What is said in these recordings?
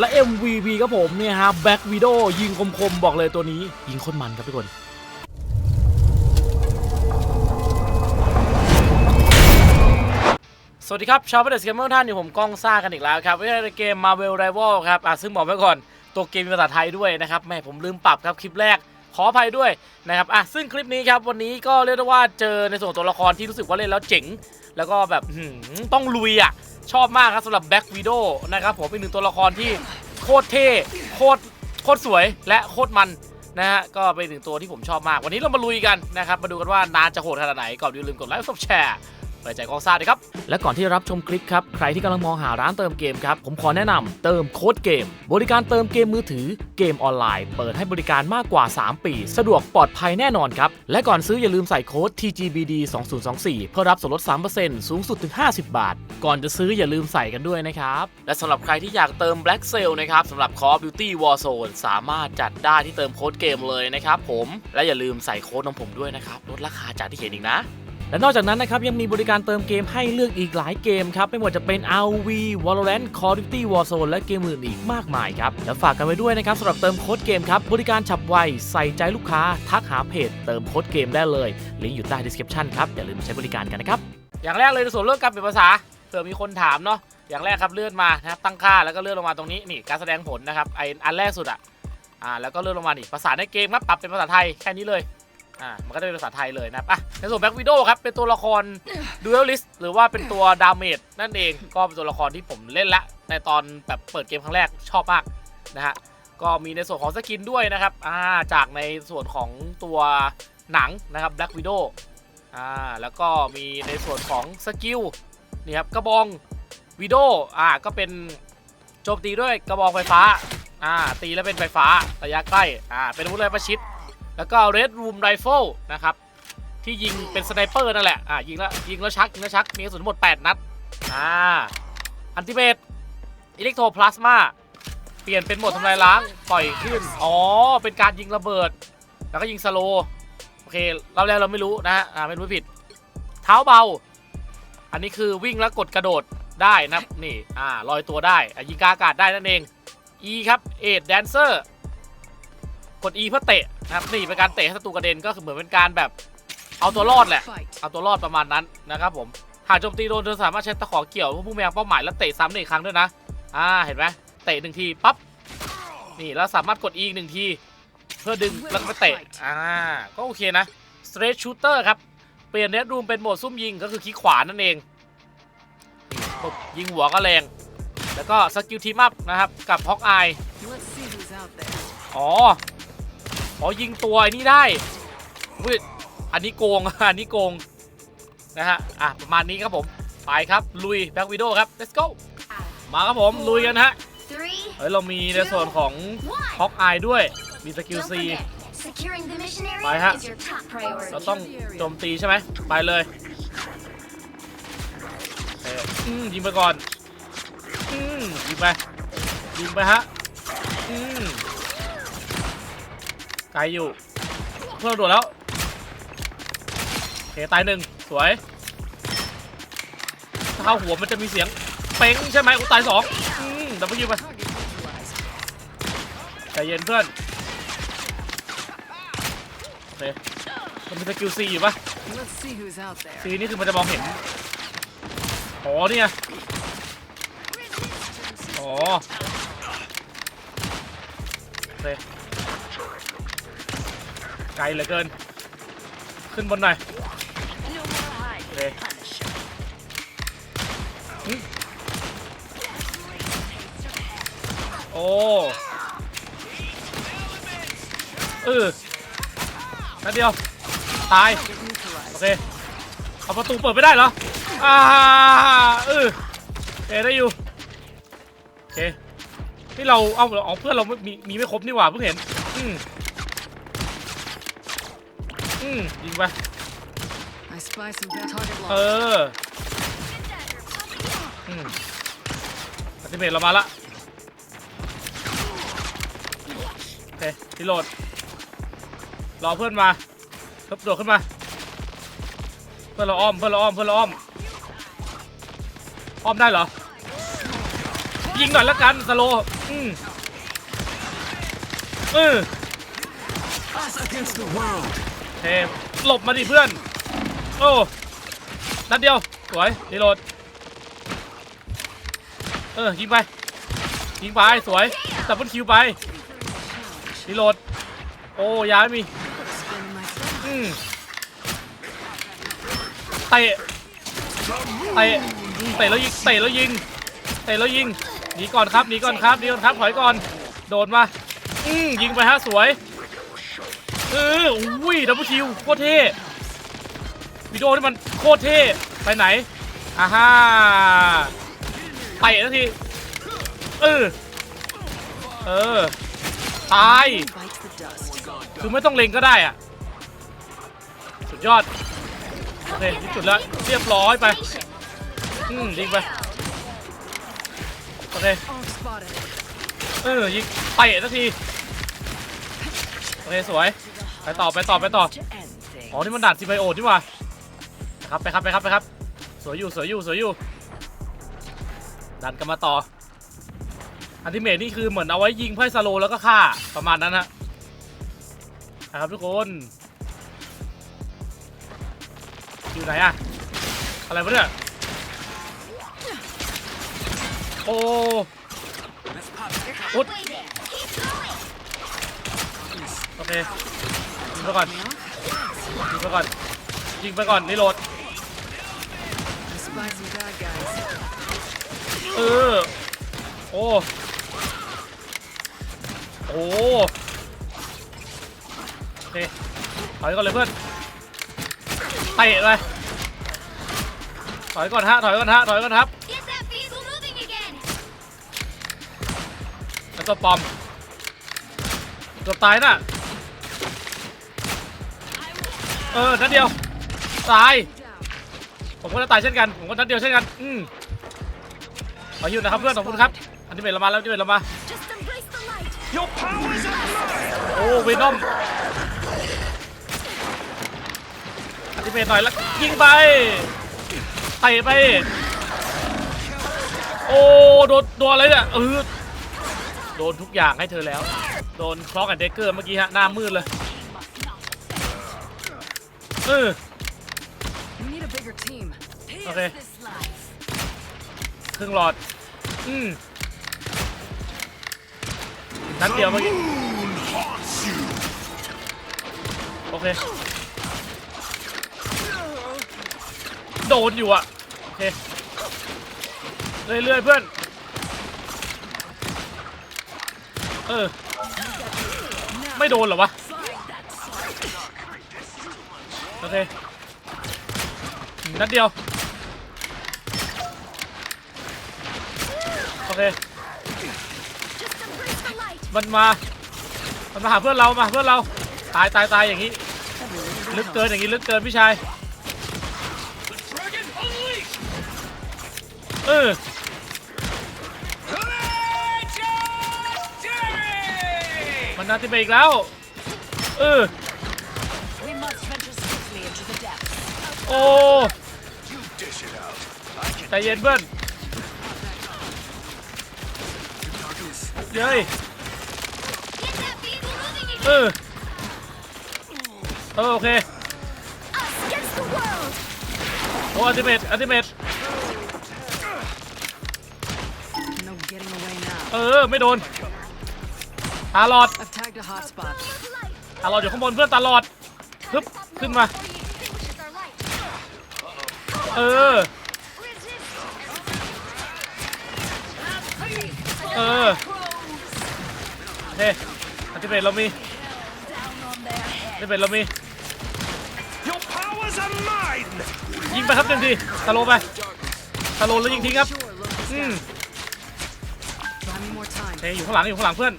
และ MVP ครับผมเนี่ยฮะแบ็กวิดโอยิงคมๆ บอกเลยตัวนี้ ยิงโคนมันครับทุกคนสวัสดีครับ ชาวประเดสเกมเมอร์ท่านอยู่ผมก้องซ่ากันอีกแล้วครับในเกม Marvel Rival ครับอะซึ่งบอกไว้ก่อน ตัวเกมมีภาษาไทยด้วยนะครับแม่ผมลืมปรับครับคลิปแรกขออภัยด้วยนะครับอะซึ่งคลิปนี้ครับวันนี้ก็เรียกได้ว่าเจอในส่วนตัวละครที่รู้สึกว่าเล่นแล้วเจ๋ง แล้วก็แบบต้องลุยอะ ชอบมากครับสำหรับแบ็กวีโดนะครับผมเป็นหนึ่งตัวละครที่โคตรเท่โคตรโคตรสวยและโคตรมันนะฮะก็เป็นหนึ่งตัวที่ผมชอบมาก วันนี้เรามาลุยกันนะครับ มาดูกันว่านานจะโหดขนาดไหนก่อนอย่าลืมกดไลค์กดแชร์ เปิดใจกองซ่าด้วยครับ และก่อนที่จะรับชมคลิปครับ ใครที่กำลังมองหาร้านเติมเกมครับ ผมขอแนะนำเติมโค้ดเกม บริการเติมเกมมือถือเกมออนไลน์ เปิดให้บริการมากกว่า 3 ปี สะดวกปลอดภัยแน่นอนครับ และก่อนซื้ออย่าลืมใส่โค้ด TGBD 2024เพื่อรับส่วนลด 3%สูงสุดถึง 50 บาท ก่อนจะซื้ออย่าลืมใส่กันด้วยนะครับ และสำหรับใครที่อยากเติม Black Sale นะครับสำหรับ Call of Duty Warzone สามารถจัดได้ที่เติมโค้ดเกมเลยนะครับผมและอย่าลืมใส่โค้ดของผมด้วยนะครับลดราคาจากที่เห็นอีกนะ และนอกจากนั้นนะครับยังมีบริการเติมเกมให้เลือกอีกหลายเกมครับ ไม่ว่าจะเป็น RV Valorant Call of Duty Warzone และเกมอื่นอีกมากมายครับ แล้วฝากกันไว้ด้วยนะครับสำหรับเติมโค้ดเกมครับ บริการฉับไว ใส่ใจลูกค้า ทักหาเพจ เติมโค้ดเกมได้เลย ลิงก์อยู่ใต้ description ครับ อย่าลืมใช้บริการกันนะครับ อย่างแรกเลยในส่วนเรื่องการเปลี่ยนภาษาเผื่อมีคนถามเนาะอย่างแรกครับเลื่อนมานะครับตั้งค่าแล้วก็เลื่อนลงมาตรงนี้นี่การแสดงผลนะครับไออันแรกสุดอะอ่าแล้วก็เลื่อนลงมานี่ภาษาในเกมครับปรับเป็นภาษาไทยแค่นี้เลย อ่ามันก็ได้เป็นภาษาไทยเลยนะครับอะในส่วนแบ็กวิดโอครับเป็นตัวละครดูเอลิสหรือว่าเป็นตัวดาเมจนั่นเองก็เป็นตัวละครที่ผมเล่นละ ในตอนแบบเปิดเกมครั้งแรกชอบมากนะฮะก็มีในส่วนของสกินด้วยนะครับอ่าจากในส่วนของตัวหนังนะครับแบ็กวิดโออ่าแล้วก็มีในส่วนของสกิลนี่ครับกระบองวิดโออ่าก็เป็นโจมตีด้วยกระบองไฟฟ้าอ่าตีแล้วเป็นไฟฟ้าระยะใกล้อ่าเป็นอาวุธระยะประชิด แล้วก็ Red Room Rifle นะครับ ที่ยิงเป็นสไนเปอร์นั่นแหละ อ่ายิงแล้วยิงแล้วชักยิงแล้วชัก มีกระสุนทั้งหมด 8 นัด อ่า อันติเมตอิเล็กโทรพลาสมาเปลี่ยนเป็นโหมดทำลายล้าง ปล่อยขึ้น อ๋อ เป็นการยิงระเบิด แล้วก็ยิงสโล โอเค เราแล้วเราไม่รู้นะฮะอ่าไม่รู้ผิด เท้าเบา อันนี้คือวิ่งแล้วกดกระโดดได้นะนี่ อ่า ลอยตัวได้อะยิงกาอากาศได้นั่นเอง E ครับ เอ็ดแดนเซอร์ กด E เพื่อเตะ นะครับนี่เป็นการเตะให้ศัตรูกระเด็นก็คือเหมือนเป็นการแบบเอาตัวรอดแหละ เอาตัวรอดประมาณนั้นนะครับผม หากโจมตีโดนเธอสามารถใช้ตะขอเกี่ยวผู้แมวเป้าหมายแล้วเตะซ้ำได้อีกครั้งด้วยนะ อ่า เห็นไหมเตะหนึ่งทีปั๊บ นี่แล้วสามารถกด E อีกหนึ่งที เพื่อดึงแล้วก็ไปเตะ อ่า ก็โอเคนะ Straight Shooter ครับ เปลี่ยนเนตรูมเป็นโหมดซุ่มยิงก็คือคลิกขวานั่นเองปุ๊บยิงหัวก็แรง แล้วก็สกิลทีมอัพนะครับกับฮอกอาย Let's see who's out there. อ๋อ อ๋อยิงตัวไอ้นี่ได้อุ้ยอันนี้โกง อันนี้โกง นะฮะ อะ ประมาณนี้ครับผม ไปครับ ลุยแบ็กวิดโอครับ let's go มาครับผม ลุยกันฮะ Three, เฮ้ย เรามีในส่วนของ one. ฮอกอายด้วย มีสกิล Don't ซี forget, securing the mission area Bye, ha. is your top priority. เราต้องโจมตีใช่ไหม ไปเลยเอ่ออืมยิงไปก่อนอืมยิงไปยิงไปฮะอืมไก ลอยู่เพื่อนโดดแล้วโอเคตายหนึ่งสวยถ้าเข้าหัวมันจะมีเสียงเป้งใช่ไหมกูตายสองอืมดับเบิลยูไป Target neutralized. ใจเย็นเพื่อนโอเคมันมีสกิลซีอยู่ปะ Let's see who's out there. ซีนี่คือมันจะมองเห็นอ๋อเนี่ยอ๋อโอเค ไกลเหลือเกิน ขึ้นบนหน่อยโอเคโอ้เออนัดเดียว ตาย โอเค เอาประตูเปิดไม่ได้เหรอ อ่าเออเอได้อยู่ โอเค นี่เรา เอาเอาเพื่อนเราไม่มี มีไม่ครบนี่หว่าเพิ่งเห็น อืม ยิงไป I spy some bad target เอ locked. ออืมอัติเมตเรามาละโอเครีโหลด รอเพื่อนมาเพิ่มโดดขึ้นมา เพื่อนเราอ้อม เพื่อนเราอ้อม เพื่อนเราอ้อม อ้อมได้เหรอ ยิงหน่อยแล้วกัน สโลว์อืมเออ Us against the world. เทหลบมาดิเพื่อน โอ้นัดเดียว สวยรีโหลด เออ ยิงไป ยิงไป สวยดับเบิลคิวไปรีโหลด โอ้ยาไม่มีอืมเตะเตะเตะแล้วยิง เตะแล้วยิง เตะแล้วยิง หนีก่อนครับ หนีก่อนครับหนีก่อนครับ ถอยก่อน โดดมา อืมยิงไปฮะ สวย เอออุ้ยดับเบิลคิวโคตรเท่วิดีโอนี่มันโคตรเท่ไปไหนอ่าฮ่าเตะสักทีเออเออตายคือไม่ต้องเล็งก็ได้อะสุดยอดโอเคที่สุดแล้วเรียบร้อยไปอืมยิงไปโอเคเออยิงเตะสักที เคสวย ไปต่อไปต่อไปต่อ อ๋อ นี่มันด่านซีไบโอนี่ว่าครับไปครับไปครับไปครับ สวยอยู่สวยอยู่สวยอยู่ ดันกันมาต่อ อันติเมทนี่คือเหมือนเอาไว้ยิงเพื่อสโลแล้วก็ฆ่าประมาณนั้นฮะนะครับทุกคนอยู่ไหนอะอะไรวะเนี่ยโอ้ Let's pop. อุด เคยิงไปก่อนยิงไปก่อนยิงไปก่อนนี่โหลด I spy some bad guys. เออ โอ้ โอ้โอเคถอยก่อนเลยเพื่อนเตะเลยถอยก่อนฮะ ถอยก่อนฮะ ถอยก่อนครับ Get that vehicle moving again. แล้วก็ปอมเกือบตายน่ะ เออนัดเดียวตายผมก็จะตายเช่นกันผมก็นัดเดียวเช่นกันอืมขอหยุดนะครับเพื่อนขอบคุณครับ อันที่เป็นเรามาแล้วอันที่เป็นเรามา Just embrace the light. Your powers are mine. โอ้เวนอมอันติเมทหน่อยแล้วยิงไปเตะไป โอ้โดนโดนอะไรเนี่ยเออโดนทุกอย่างให้เธอแล้ว โดนคล็อกแอนเดกเกอร์เมื่อกี้ฮะหน้ามืดเลย เออ We need a bigger team. Okay. This life. ครึ่งหลอด อืมนัดเดียวเมื่อกี้ Moon haunts you. โอเค โดนอยู่อะ โอเค เรื่อยๆเพื่อน เออ ไม่โดนเหรอวะ โอเคนัดเดียว โอเค มันมา มันมาหาเพื่อนเรา มาเพื่อนเรา ตายตายตายอย่างนี้ ลึกเกินอย่างนี้ลึกเกินพี่ชาย เออมันนาติเบอีกแล้ว เออ โอ้ใจเย็นเพื่อนเย้ยเออเออโอเคโอ้อัติเมตอัติเมตเออ ไม่โดนอาลอดอาลอดอยู่ข้างบนเพื่อนตาลอดฮึบขึ้นมา เออ Resist. เออโอเคอัลติเมทเรามีอัลติเมทเรามี Your powers are mine. ยิงไปครับหนึ่งทีสโลว์ไปสโลว์แล้วยิงทิ้งครับ Sure, look this อืม down. Buy me more time. โอเคอยู่ข้างหลังอยู่ข้างหลังเพื่อน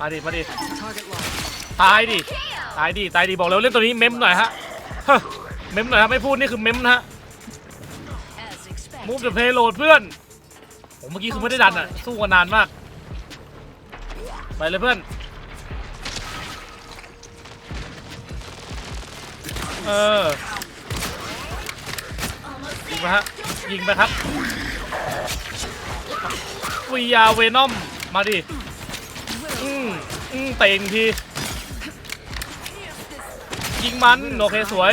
มาดิมาดิ Target locked. ตายดิตายดิตายดิบอกแล้วเล่นตัวนี้เมมหน่อยฮะ เฮ้ยเมมหน่อยครับไม่พูดนี่คือเมมนะฮะ As expected. มูฟเดอะเพย์โหลดเพื่อนผมเมื่อกี้คือไม่ได้ดันอะ สู้กันนานมาก ไปเลยเพื่อน เออ ยิงไปฮะ ยิงไปครับวีอาเวนอม มาดิ อืมอืมเตะอีกที ยิงมัน โอเค สวย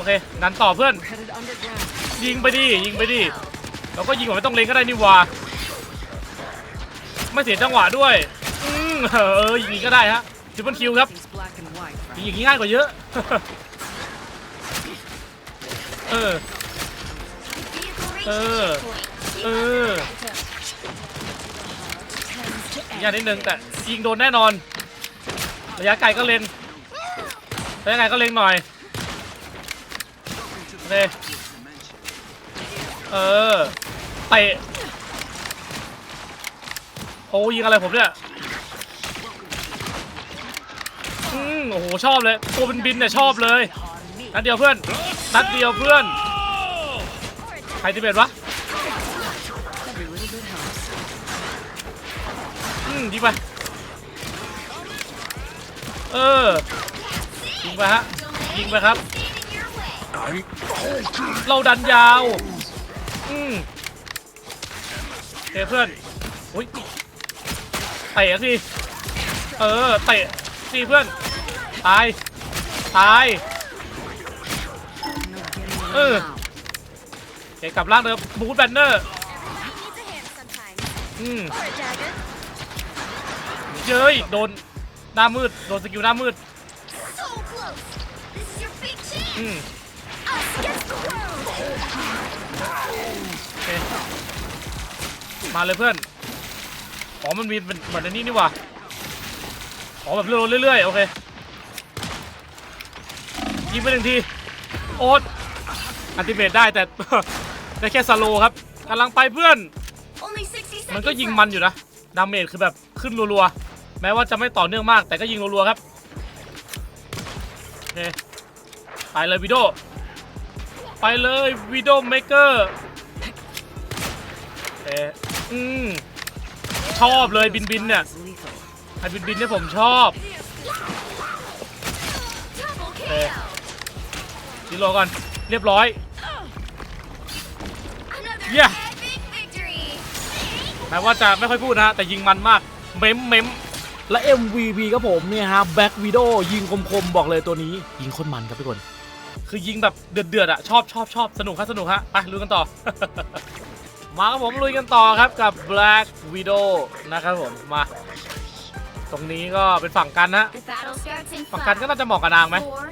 อเคงั้นต่อเพื่อน ยิงไปดิยิงไปดิเราก็ยิงแบบไม่ต้องเล็งก็ได้นี่วาไม่เสียจังหวะด้วยอืมเออยิงอีกก็ได้ฮะทิปเปิลคิวครับยิงอย่างนี้ง่ายกว่าเยอะเออเออ Tends to อีกอยางนิดนึงแต่ยิงโดนแน่นอนระยะไกลก็เล็งระยะไกลก็เล็งหน่อย โอเคเออเตะโอ้ยิงอะไรผมเนี่ย อืมโอ้โห ชอบเลย ตัวบินบินเนี่ยชอบเลย นัดเดียวเพื่อน นัดเดียวเพื่อน ใครที่เป็นวะอืมยิงไป เออ ยิงไปฮะ ยิงไปครับ เราดันยาว อืมเฮ้เพื่อนอุ้ยเตะสิ เออ เตะสิเพื่อน ตาย ตาย No getting away Uh. now. เฮ้กลับร่างเดิมบูทแบนเนอร์ อืมเย้ยโดน หน้ามืด โดนสกิลหน้ามืด อืม มาเลยเพื่อน อ๋อ มันมีเป็นเหมือนอันนี้นี่หว่าอ๋อแบบเรื่อยๆเรื่อยๆ โอเค ยิงไปหนึ่งที โอ๊ตอันติเมตได้แต่ ได้แค่สโลว์ครับกำลังไปเพื่อน Only 60 seconds มันก็ยิง left. มันอยู่นะ ดาเมจคือแบบขึ้นรัวๆ แม้ว่าจะไม่ต่อเนื่องมาก แต่ก็ยิงรัวๆครับโอเคไปเลยวิดโอไปเลยวิดโอเมเกอร์เอ อืมชอบเลยบินบินเนี่ย It's lethal. ไอ้บินบินเนี่ยผมชอบ Double Eh. kill. ดีโลก่อน เรียบร้อย Another Yeah. epic victory. แม้ว่าจะไม่ค่อยพูดนะฮะแต่ยิงมันมาก เม้มเม้มและ MVP ครับผมเนี่ยฮะแบ็กวิดโอยิงคมๆ บอกเลยตัวนี้ ยิงโคนมันครับทุกคน คือยิงแบบเดือดๆอะ ชอบชอบชอบสนุกครับสนุกฮะ ไปลุยกันต่อ มาครับผมลุยกันต่อครับกับ Black Widow นะครับผมมา ตรงนี้ก็เป็นฝั่งกันนะ The battle starts in ฝั่งกัน five, ก็น่าจะเหมาะกับนางไหม four,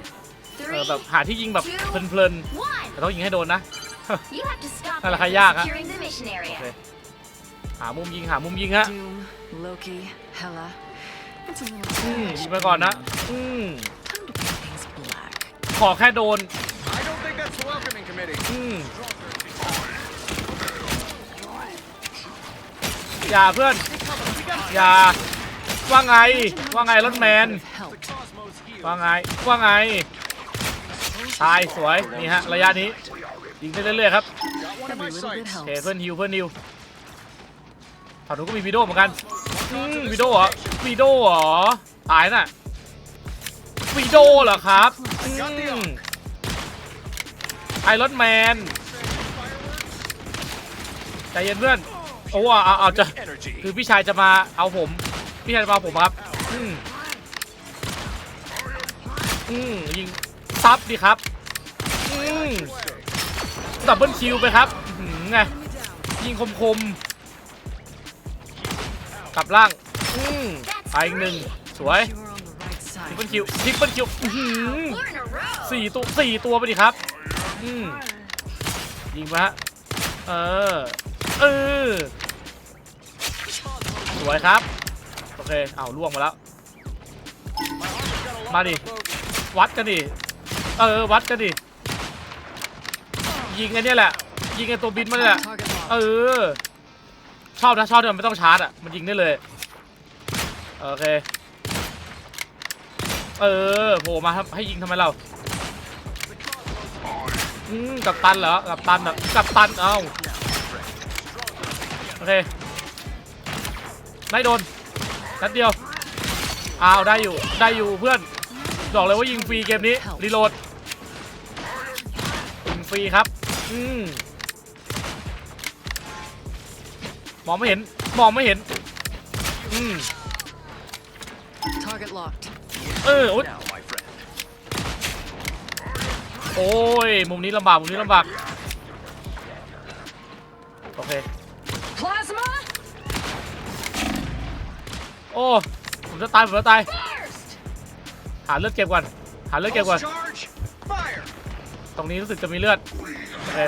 เอ three, อแบบหาที่ยิงแบบเพลิน one. ๆแต่ต้องยิงให้โดนนะ You have to stop Nada, them from kayak, ha? securing the mission area. Okay. หามุมยิงหามุมยิงฮะ Doom, Loki, Hela. It's a little อืม too ยิง much. ไปก่อนนะอืม Time to paint things black. ขอแค่โดน I don't think that's welcoming committee. อืม อย่าเพื่อน อย่า ว่าไง ว่าไงรถแมน ว่าไง ว่าไง ตายสวย นี่ฮะ ระยะนี้ ยิงได้เรื่อยๆครับโอเคเพื่อนฮิวเพื่อนฮิวฝั่งนู้ก็มีวีโดเหมือนกันอืมวีโดเหรอวีโดเหรอ ตายน่ะวีโดเหรอครับไอรอนแมน ใจเย็นเพื่อน โอ้เอาเอาเอาจะคือพี่ชายจะมาเอาผม พี่ชายจะมาเอาผมครับ อืมอืมยิงซับดิครับ อืมดับเบิลคิวไปครับหือไงยิงคมคมกลับล่างอืมไปอีกหนึ่งสวยทิปเปิลคิวทิปเปิลคิวอื้อหือ Four in a row. สี่ตัวสี่ตัวไปดิครับ อืมยิงมาฮะเออ เออสวยครับ โอเคเอาล่วงมาแล้ว มาดิ วัดกันดิ เออ วัดกันดิ ยิงไอ้เนี่ยแหละ ยิงไอ้ตัวบินมาเนี่ยแหละ เออ ชอบนะ ชอบที่มันไม่ต้องชาร์จอะ มันยิงได้เลย โอเค เออโผล่มาให้ยิงทำไมเราอืมกับตันเหรอ กับตันเหรอกับตัน เอ้า เคไม่โดนนัดเดียวอ้าวได้อยู่ได้อยู่เพื่อนบอกเลยว่ายิงฟรีเกมนี้รีโหลดยิงฟรีครับอืมมองไม่เห็นมองไม่เห็นอืม Target locked. เออโอ๊ย Now, my friend. โอ้ยมุมนี้ลำบากมุมนี้ลำบากโอเค อ้ผมจะตายผมจะตายหาเลือดเก็บก่อนหาเลือดเก็บก่อนตรงนี้รู้สึกจะมีเลือดโอเค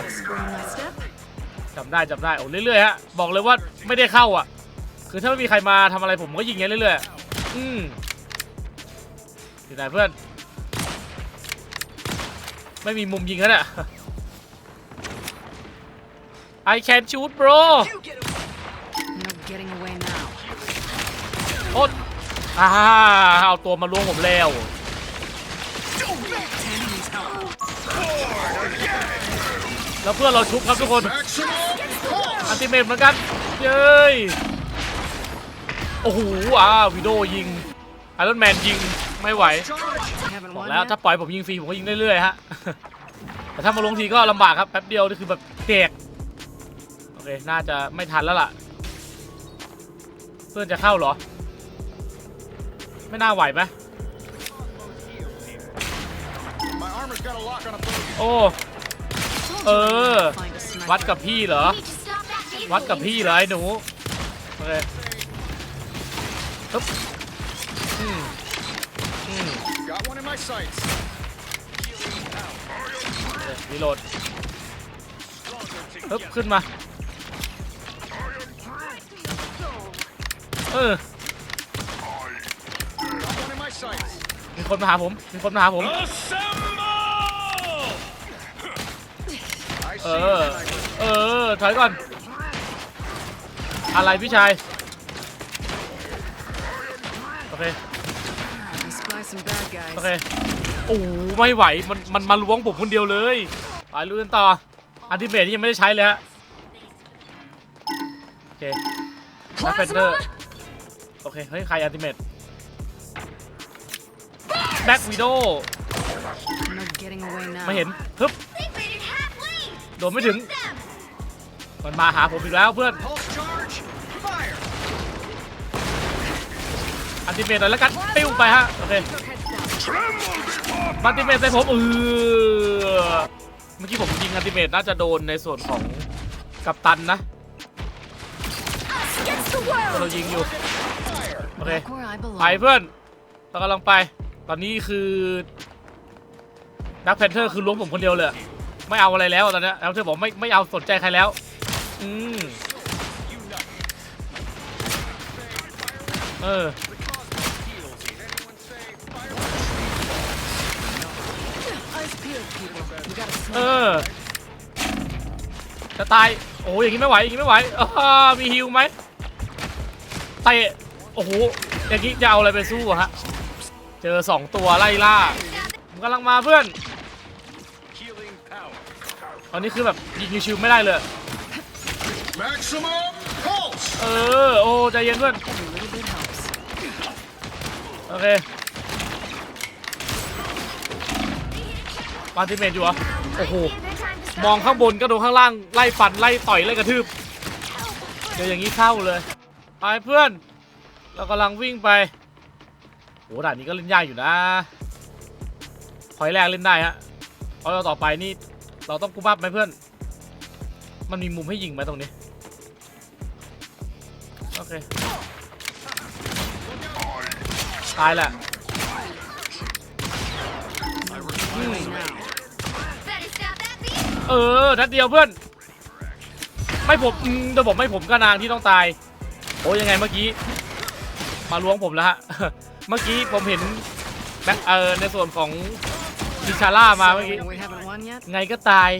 จำได้จำได้โอ้เรื่อยๆฮะบอกเลยว่าไม่ได้เข้าอะ คือถ้าไม่มีใครมาทำอะไรผมก็ยิงอย่างนี้เรื่อยๆอืมอยู่ไหนเพื่อน ไม่มีมุมยิงแล้วเนี่ย I can shoot bro อ่าเอาตัวมาล้วงผมแล้วแล้วเพื่อนเราชุบครับทุกคนอันติเมตเหมือนกัน เย้ย โอ้โหอ่าวิดีโอยิงไอรอนแมนยิงไม่ไหว บอกแล้วถ้าปล่อยผมยิงฟรีผมก็ยิงเรื่อยๆฮะ แต่ถ้ามาลงทีก็ลำบากครับ แป๊บเดียวนี่คือแบบแตกโอเค น่าจะไม่ทันแล้วล่ะ เพื่อนจะเข้าเหรอ ไม่น่าไหวไหมโอ้ เออ วัดกับพี่เหรอ วัดกับพี่เหรอไอ้หนูโอเคปึ๊บอืมอืมรีโหลดปึ๊บขึ้นมา เออ มีคนมาหาผม มีคนมาหาผม I เอ see อ you, sniper. เออ ถอยก่อน อะไรพี่ชาย โอเค I spy some bad โอ guys. เค โอ้โหไม่ไหว มัน มันมาล้วงผมคนเดียวเลยไปลุยกันต่ออันติเมทนี่ยังไม่ได้ใช้เลยฮะ โอเคแบ็คเฟนเดอ Plasma. ร์ โอเค เฮ้ย ใครอันติเมทแบ็ควิดโ No getting away now. ไม่เห็นฮึบ They made it halfway! โดนไม่ถึง Them! มันมาหาผมอีกแล้วเพื่อน Pulse charge. Fire. อันติเมทหน่อยแล้วกันปิ้วไปฮะโอเคอันติเมทใส่ผมเออเมื่อกี้ผมยิงอันติเมทน่าจะโดนในส่วนของกัปตันนะ Us against the เรา world! ยิงอยู่โอเค Back where I ไป belong. เพื่อนเรากำลังไป ตอนนี้คือดักแพนเทอร์คือล้วงผมคนเดียวเลย ไม่เอาอะไรแล้วตอนนี้แล้วเธอบอกไม่ไม่เอาสนใจใครแล้ว อืมเออเออจะตาย โอ้ยอย่างนี้ไม่ไหวอย่างนี้ไม่ไหวมีฮิวไหมเตะโอ้โหอย่างนี้จะเอาอะไรไปสู้อะฮะ เจอสองตัวไล่ล่าผมกำลังมาเพื่อน Healing power. ตอนนี้คือแบบยิงชิวๆไม่ได้เลย Maximum pulse. เออ โอ้ใจเย็นเพื่อน Every little bit helps. โอเคปาติเมตอยู่เหรอ โอ้โห มองข้างบนก็โดนข้างล่าง ไล่ฟัน ไล่ต่อย ไล่กระทืบเดี๋ยวอย่างนี้เข้าเลย ไปเพื่อน เรากำลังวิ่งไป โหด่านนี้ก็เล่นยากอยู่นะพอยแรกเล่นได้ฮะพอยต่อไปนี่เราต้องกู้บับไหมเพื่อน มันมีมุมให้ยิงไหมตรงนี้ โอเค ตายแหละเออ นัดเดียวเพื่อน ไม่ผมอืมแต่ผมไม่ผมก็นางที่ต้องตาย โอ้ยังไงเมื่อกี้ มาล้วงผมแล้วฮะ เมื่อกี้ผมเห็นแบ็คเออในส่วนของดิชาร่ามาเมื่อกี้ We haven't won yet. ไงก็ตาย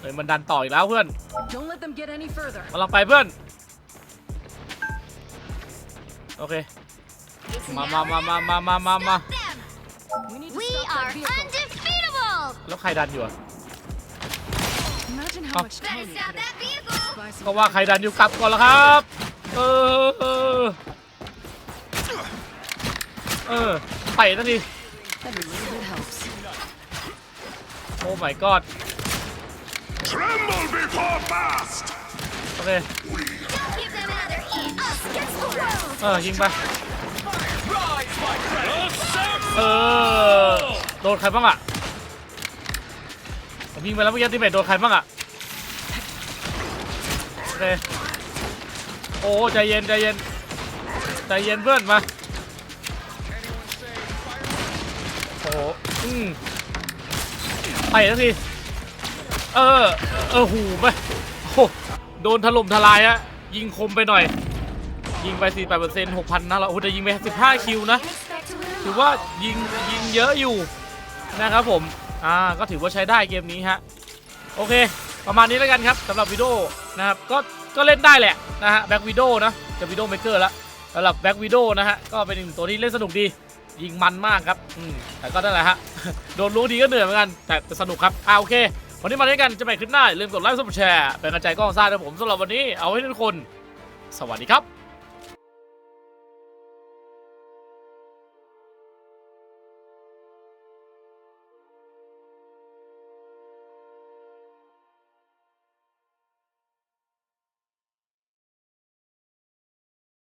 เฮ้ยมันดันต่ออีกแล้วเพื่อน Don't let them get any further. กำลังไปเพื่อน โอเค It's มา now มา or มา never. มามามามามา Stop them! We need to We stop are that vehicle. undefeatable! แล้วใครดันอยู่อะ Imagine how Oh. much Better time you stop could that have. vehicle! Spy some ก็ว่าใครดันอยู่กลับก่อนละครับ เออ เออ เออเตะสักที Every little bit helps. โอ้ my god Tremble before blast! โอเค Don't give them another inch. Us against the world. เออยิงไปเออ โดนใครบ้างอะผมยิงไปแล้วเมื่อกี้ทีเมทโดนใครบ้างอะโอเค โอ้ใจเย็นใจเย็นใจเย็นเพื่อนมาโอ้โหอืมไปสักทีเออเออหูไปโอ้โดนถล่มทลายอะยิงคมไปหน่อย ยิงไป 48% 6,000นะเราโอ้แต่ยิงไป15 คิวนะ ถือว่ายิงยิงเยอะอยู่นะครับผม อ่า ก็ถือว่าใช้ได้เกมนี้ฮะ โอเค ประมาณนี้แล้วกันครับสำหรับวิดีโอนะครับ ก็ ก็เล่นได้แหละนะฮะแบ็กวิดโอนะจะวิดโอเมเกอร์ละสำหรับแบ็กวิดโอนะฮะก็เป็นหนึ่งตัวที่เล่นสนุกดียิงมันมากครับอืมแต่ก็นั่นแหละฮะโดนลูกดีก็เหนื่อยเหมือนกันแต่สนุกครับอ่าโอเควันนี้มาด้วยกันจะไปคลิปหน้าลืมกดไลค์กดแชร์เป็นกำลังใจกล้องซ่าด้วยผมสำหรับวันนี้เอาให้ทุกคน สวัสดีครับ